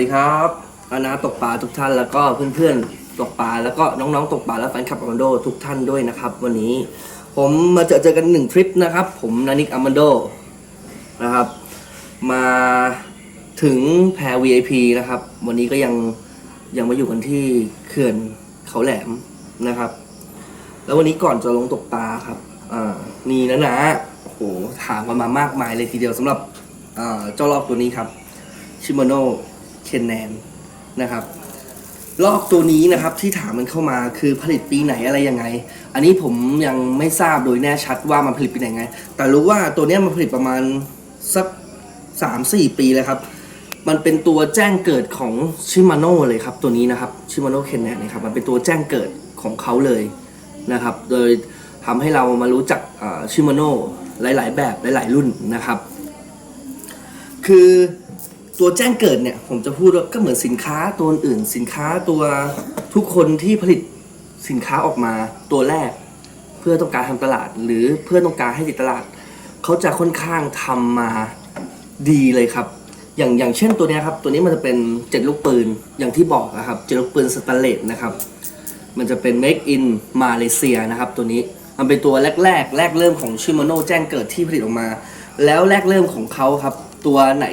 ดีครับอานาตกปลาทุกท่านแล้วก็เพื่อนๆตกปลาแล้วก็น้องๆตกปลาและแฟนคลับอามันโดทุกท่านด้วยนะครับ วันนี้ผมมาเจอเจอกันหนึ่งทริปนะครับ ผมนานิกอามันโดนะครับ มาถึงแพร VIP นะครับ วันนี้ก็ยังยังมาอยู่กันที่เขื่อนเขาแหลมนะครับ แล้ววันนี้ก่อนจะลงตกปลาครับอ่านี่นะนะโอ้โหถามกันมามากมายเลยทีเดียวสำหรับอ่าเจ้ารอบตัวนี้ครับชิโมโน เคนแนนนะครับลอกตัวนี้นะครับที่ถามมันเข้ามาคือผลิตปีไหนอะไรยังไง อันนี้ผมยังไม่ทราบโดยแน่ชัดว่ามันผลิตปีไหนไง แต่รู้ว่าตัวนี้มันผลิตประมาณสักสามสี่ปีแล้วครับ มันเป็นตัวแจ้งเกิดของชิมาโน่เลยครับตัวนี้นะครับชิมาโน่เคนแนนนะครับมันเป็นตัวแจ้งเกิดของเขาเลยนะครับ โดยทำให้เรามารู้จักชิมาโน่หลาย ๆ แบบหลาย ๆ รุ่นนะครับ คือ ตัวแจ้งเกิดเนี่ยผมจะพูดว่าก็เหมือนสินค้าตัวอื่น สินค้าตัวทุกคนที่ผลิตสินค้าออกมาตัวแรก เพื่อต้องการทำตลาด หรือเพื่อต้องการให้ติดตลาด เขาจะค่อนข้างทำมาดีเลยครับ อย่างอย่างเช่นตัวนี้ครับ ตัวนี้มันจะเป็นเจ็ดลูกปืนอย่างที่บอกนะครับเจ็ดลูกปืนสแตนเลสนะครับ มันจะเป็น make in มาเลเซียนะครับ ตัวนี้มันเป็นตัวแรกๆแรกเริ่มของชิโมโนแจ้งเกิดที่ผลิตออกมา แล้วแรกเริ่มของเขาครับ ตัวไหน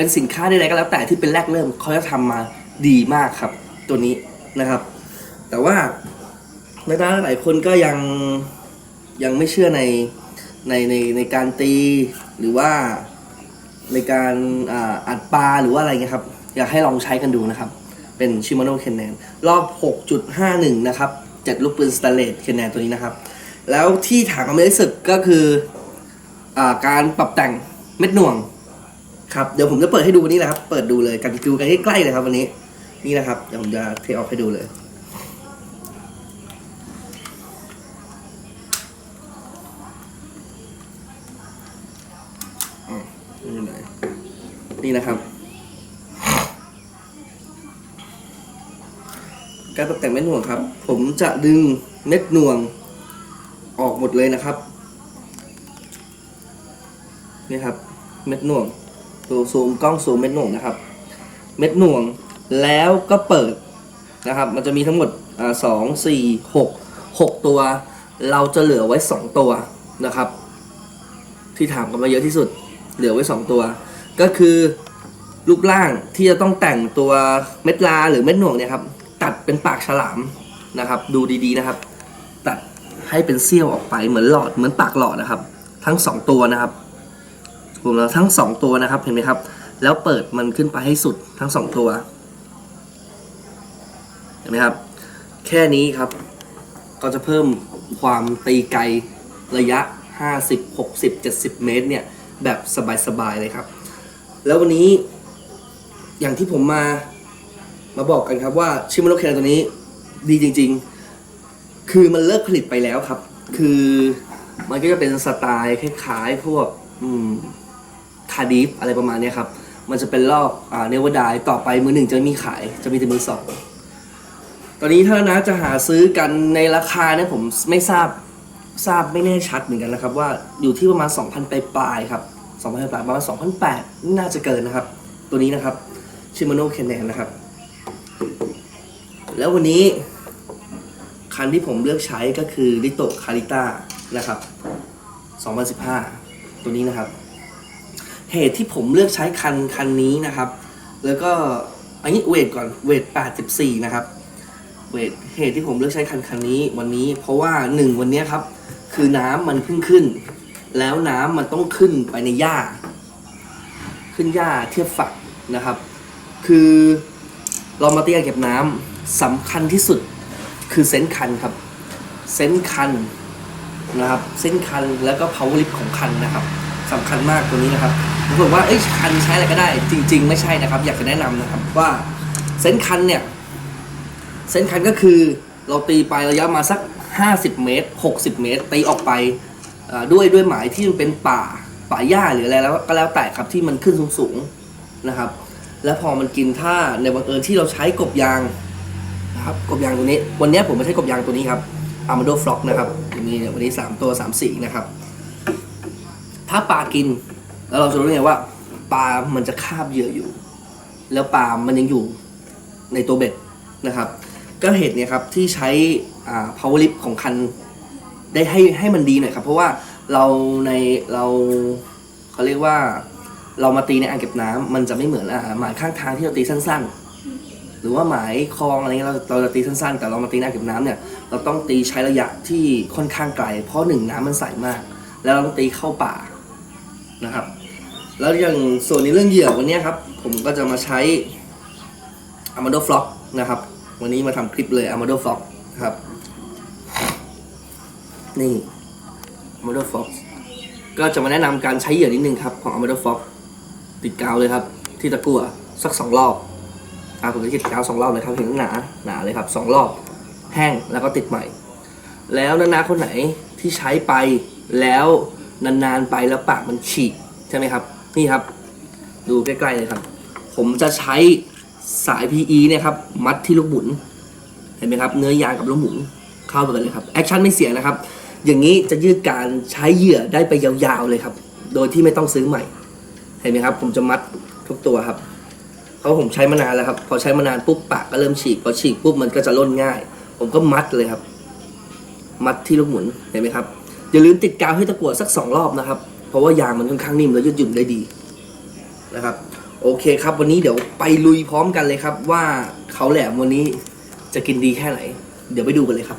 เป็นสินค้าใดๆก็แล้วแต่ที่เป็นแรกเริ่มเขาจะทำมาดีมากครับ ตัวนี้นะครับ แต่ว่าในด้านหลายคนก็ยังยังไม่เชื่อในในในในการตีหรือว่าในการอ่าอัดปลาหรือว่าอะไรเงี้ยครับ อยากให้ลองใช้กันดูนะครับ เป็นชิม a โนเคนแนนรอบ 6.51 นะครับเจ็ดลูกปืนสแตนเลสเคนแนนตัวนี้นะครับ แล้วที่ถามกันไม่ได้สึกก็คืออการปรับแต่งเม็ดหน่วง ครับเดี๋ยวผมจะเปิดให้ดูนนี้แหละครับ เปิดดูเลยกันดูกันใกล้ๆเลยครับ วันนี้ นี่นะครับเดี๋ยวผมจะเทออกให้ดูเลยอะนี่อยู่ไหนนี่นะครับ การตกแต่งเม็ดหน่วงครับ ผมจะดึงเม็ดหน่วงออกหมดเลยนะครับ นี่ครับ เม็ดหน่วง ตัวซูมกล้องซูมเม็ดหน่วงนะครับ เม็ดหน่วงแล้วก็เปิดนะครับ มันจะมีทั้งหมดสองสี่หกหกตัว เราจะเหลือไว้สองตัวนะครับ ที่ถามกันมาเยอะที่สุด เหลือไว้สองตัว ก็คือรูปร่างที่จะต้องแต่งตัวเม็ดลาหรือเม็ดหน่วงเนี่ยครับ ตัดเป็นปากฉลามนะครับ ดูดีๆนะครับ ตัดให้เป็นเสี้ยวออกไปเหมือนหลอดเหมือนปากหลอดนะครับ ทั้งสองตัวนะครับ รวมแล้วทั้งสองตัวนะครับเห็นไหมครับ แล้วเปิดมันขึ้นไปให้สุดทั้งสองตัว เห็นไหมครับ แค่นี้ครับ ก็จะเพิ่มความตีไกลระยะ 50 60 70 เมตรเนี่ย แบบสบายๆเลยครับ แล้ววันนี้อย่างที่ผมมามาบอกกันครับว่าชิมโนเคนตัวนี้ดีจริง ๆ คือมันเลิกผลิตไปแล้วครับ คือมันก็จะเป็นสไตล์คล้ายๆพวก อืม ทาดิฟอะไรประมาณนี้ครับ มันจะเป็นรอบอ่าเนวดายต่อไปมือหนึ่งจะมีขายจะมีแต่มือสองตอนนี้ถ้านะจะหาซื้อกันในราคาเนี่ยผมไม่ทราบทราบไม่แน่ชัดเหมือนกันนะครับ ว่าอยู่ที่ประมาณ 2,000ปลายปลายๆครับ2,000ปลายประมาณ2,008น่าจะเกินนะครับ ตัวนี้นะครับชิม a โนเคนแนนนะครับ แล้ววันนี้คันที่ผมเลือกใช้ก็คือลิโตคาริต้านะครับ 2015 ตัวนี้นะครับ เหตุที่ผมเลือกใช้คันคันนี้นะครับ แล้วก็อันนี้เวทก่อนเวท84 นะครับ เวทเหตุที่ผมเลือกใช้คันคันนี้วันนี้ เพราะว่าหนึ่งวันนี้ครับ คือน้ำมันเพิ่งขึ้น แล้วน้ำมันต้องขึ้นไปในหญ้า ขึ้นหญ้าเทียบฝักนะครับ คือเรามาเตียเก็บน้ำสำคัญที่สุดคือเซนคันครับ เซนคันนะครับ เส้นคันแล้วก็ power lift ของคันนะครับสำคัญมากตัวนี้นะครับ ผมบอกว่าเอ้ยคันใช้อะไรก็ได้ จริง ๆ ไม่ใช่นะครับ อยากจะแนะนำนะครับว่าเส้นคันเนี่ยเส้นคันก็คือเราตีไประยะมาสัก 50 เมตร 60 เมตร ตีออกไปด้วยด้วยหมายที่มันเป็นป่าป่าหญ้าหรืออะไรแล้วก็แล้วแต่ครับที่มันขึ้นสูงๆนะครับ แล้วพอมันกินท่าในบังเอิญที่เราใช้กบยางนะครับกบยางตัวนี้ วันนี้ผมไม่ใช้กบยางตัวนี้ครับ Armado Flock นะครับมีเนี่ยวันนี้ 3 ตัว 3 สีนะครับ ถ้าปลากิน แล้วเราจะรู้ไงว่าปลามันจะคาบเหยื่ออยู่ แล้วปลามันยังอยู่ในตัวเบ็ดนะครับ ก็เหตุเนี่ยครับที่ใช้อ่า power lip ของคันได้ให้ให้มันดีหน่อยครับ เพราะว่าเราในเราเขาเรียกว่าเรามาตีในอ่างเก็บน้ำมันจะไม่เหมือนอ่าหมายข้างทางที่เราตีสั้น ๆ หรือว่าหมายคลองอะไรเงี้ยเราเราจะตีสั้นๆ แต่เรามาตีในอ่างเก็บน้ำเนี่ยเราต้องตีใช้ระยะที่ค่อนข้างไกล เพราะหนึ่งน้ำมันใสมาก แล้วเราต้องตีเข้าป่านะครับ แล้วอย่างส่วนในเรื่องเหยื่อวันนี้ครับ ผมก็จะมาใช้ Amado Flock นะครับ วันนี้มาทำคลิปเลย Amado Flock ครับ นี่ Amado Fox ก็จะมาแนะนำการใช้เหยื่อนิดนึงครับ ของ Amado Fox ติดกาวเลยครับ ที่ตะกั่วสักสองรอบอะผมจะติดกาวสองรอบเลยครับเห็นหนาหนาเลยครับสองรอบ แห้งแล้วก็ติดใหม่ แล้วนานาคนไหนที่ใช้ไปแล้วนานๆไปแล้วปากมันฉีกใช่ไหมครับ นี่ครับ ดูใกล้ๆเลยครับ ผมจะใช้สาย PE เนี่ยครับ มัดที่ลูกหมุน เห็นไหมครับ เนื้อยางกับลูกหมุนเข้าไปกันเลยครับ แอคชั่นไม่เสียนะครับ อย่างนี้จะยืดการใช้เหยื่อได้ไปยาวๆเลยครับ โดยที่ไม่ต้องซื้อใหม่ เห็นไหมครับ ผมจะมัดทุกตัวครับ เพราะผมใช้มานานแล้วครับ พอใช้มานานปุ๊บปากก็เริ่มฉีก พอฉีกปุ๊บมันก็จะล่นง่าย ผมก็มัดเลยครับ มัดที่ลูกหมุน เห็นไหมครับ อย่าลืมติดกาวให้ตะกั่วสักสองรอบนะครับ เพราะว่ายางมันค่อนข้างนิ่มและยืดหยุ่นได้ดีนะครับ โอเคครับ วันนี้เดี๋ยวไปลุยพร้อมกันเลยครับ ว่าเขาแหลมวันนี้จะกินดีแค่ไหน เดี๋ยวไปดูกันเลยครับ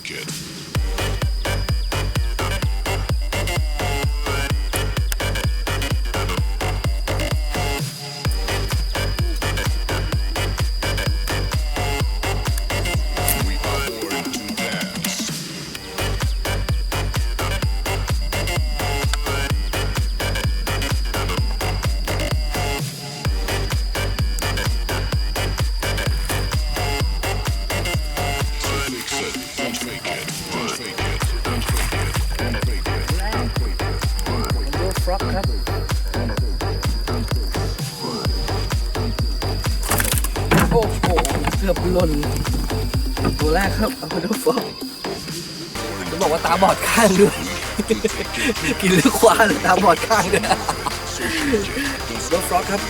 บอกว่าตาบอดข้างด้วย กินหรือควานตาบอดข้างด้วยดูฟล็อกครับ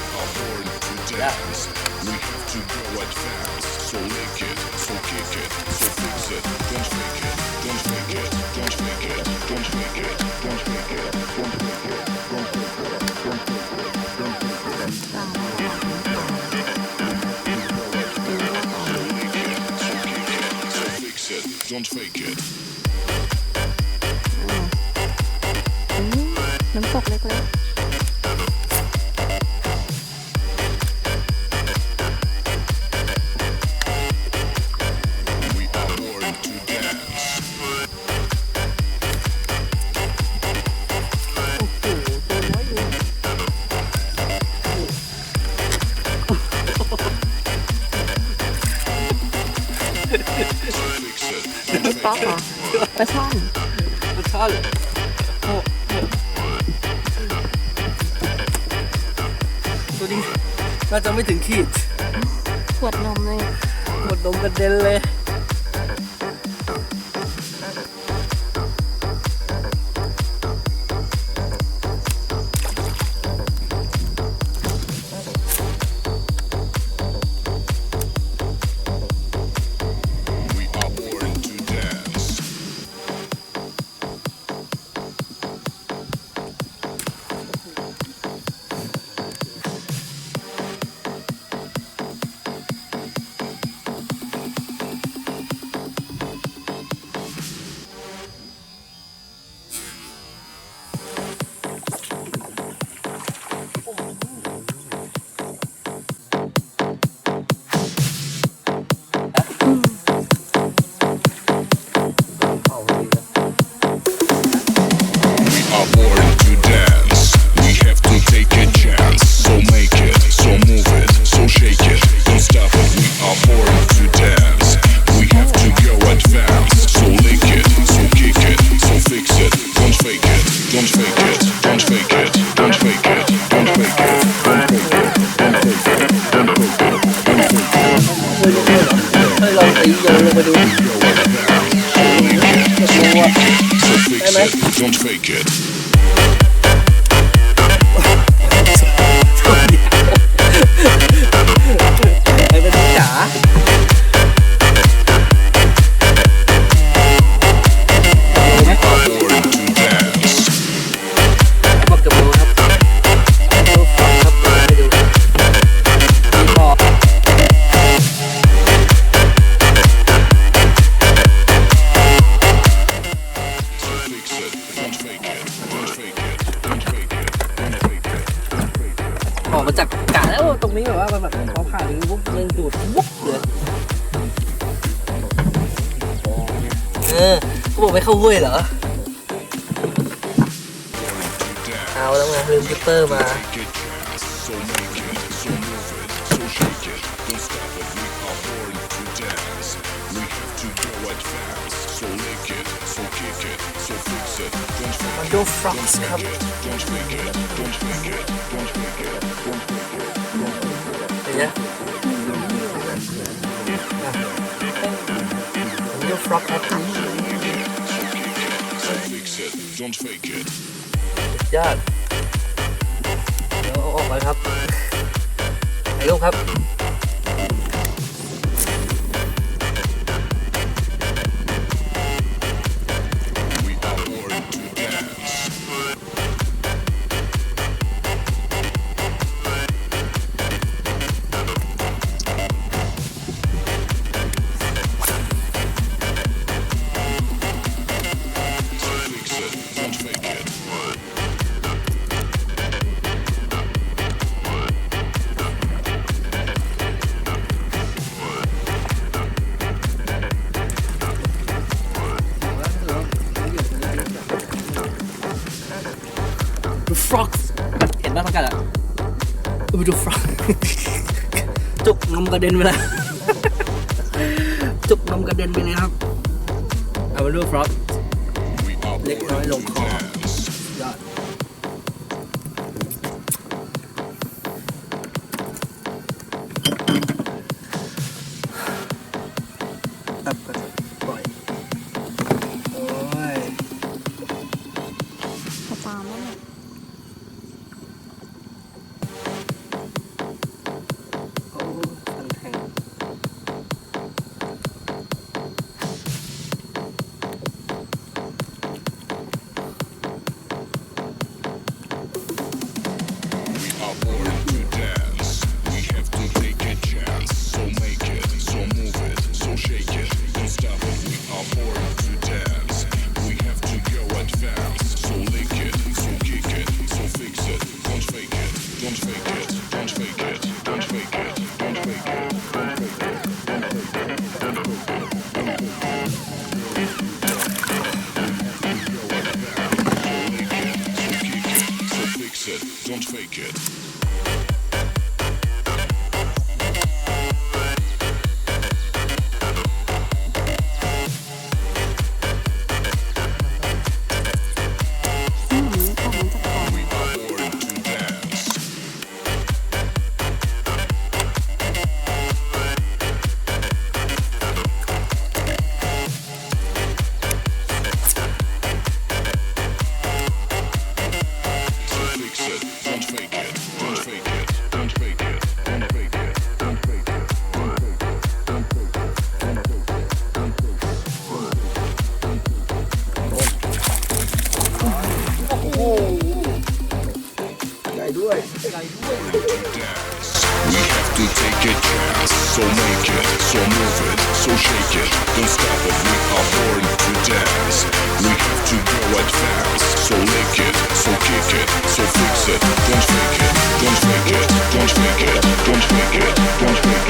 We are born น้ำตกเล็กๆ ขีดขวดนมเลย หมดนมกระเด็นเลย don't fake it. ด้วยเหรอ เอาแล้วไงลืมคิปเปอร์มา Your frogs come. เนี่ย Your frog at me. it don't fake it ยอดเดี๋ยวเอาออกไปครับถ่ายรูปครับ กระเด็นไปแล้ว จุกนมกระเด็นไปเลยครับ เอาเปดูฟรอปเล็กน้อยลงคอ don't stop if we are born to dance. We have to go advance. So lick it, so kick it, so fix it. Don't fake it, don't fake it, don't fake it, don't fake it, don't fake it.